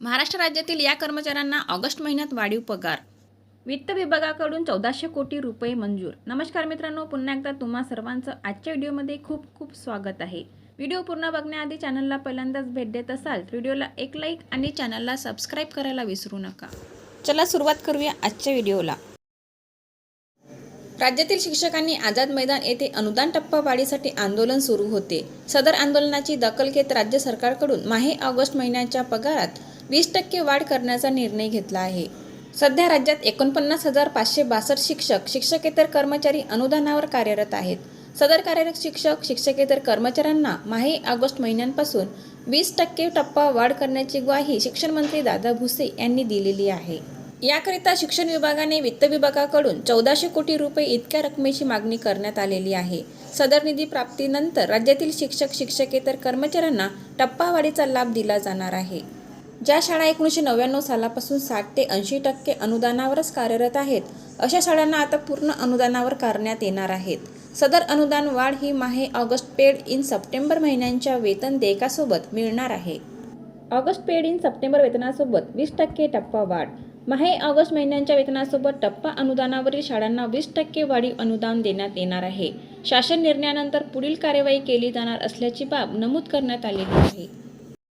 महाराष्ट्र राज्यातील या कर्मचाऱ्यांना ऑगस्ट महिन्यात वाढीव पगार. वित्त विभागाकडून चौदाशे कोटी रुपये मंजूर. नमस्कार मित्रांनो पुन्हा एकदा तुम्हा सर्वांचं आजच्या व्हिडिओमध्ये खूप खूप स्वागत आहे. व्हिडिओ पूर्ण बघण्याआधी चॅनलला पहिल्यांदाच भेट देत असाल व्हिडिओला एक लाईक आणि चॅनलला सबस्क्राईब करायला विसरू नका. चला सुरुवात करूया आजच्या व्हिडिओला. राज्यातील शिक्षकांनी आझाद मैदान येथे अनुदान टप्पा वाढीसाठी आंदोलन सुरू होते. सदर आंदोलनाची दखल घेत राज्य सरकारकडून माहे ऑगस्ट महिन्याच्या पगारात वीस टक्के वाढ करण्याचा निर्णय घेतला आहे. सध्या राज्यात एकोणपन्नास हजार पाचशे बासष्ट शिक्षक शिक्षकेतर कर्मचारी अनुदानावर कार्यरत आहेत. सदर कार्यरत शिक्षक शिक्षकेतर कर्मचाऱ्यांना माहे ऑगस्ट महिन्यांपासून वीस टक्के टप्पा वाढ करण्याची ग्वाही शिक्षण मंत्री दादा भुसे यांनी दिलेली आहे. याकरिता शिक्षण विभागाने वित्त विभागाकडून चौदाशे कोटी रुपये इतक्या रकमेची मागणी करण्यात आलेली आहे. सदर निधी प्राप्तीनंतर राज्यातील शिक्षक शिक्षकेतर कर्मचाऱ्यांना टप्पावाढीचा लाभ दिला जाणार आहे. ज्या शाळा एकोणीसशे नव्याण्णव सालापासून साठ ते ऐंशी टक्के अनुदानावरच कार्यरत आहेत अशा शाळांना आता पूर्ण अनुदानावर करण्यात येणार आहेत. सदर अनुदान वाढ ही माहे ऑगस्ट पेड इन सप्टेंबर महिन्यांच्या वेतन देयकासोबत मिळणार आहे. ऑगस्ट पेड इन सप्टेंबर वेतनासोबत वीस टक्के टप्पा वाढ. माहे ऑगस्ट महिन्यांच्या वेतनासोबत टप्पा अनुदानावरील शाळांना वीस टक्के वाढीव अनुदान देण्यात येणार आहे. शासन निर्णयानंतर पुढील कार्यवाही केली जाणार असल्याची बाब नमूद करण्यात आलेली आहे.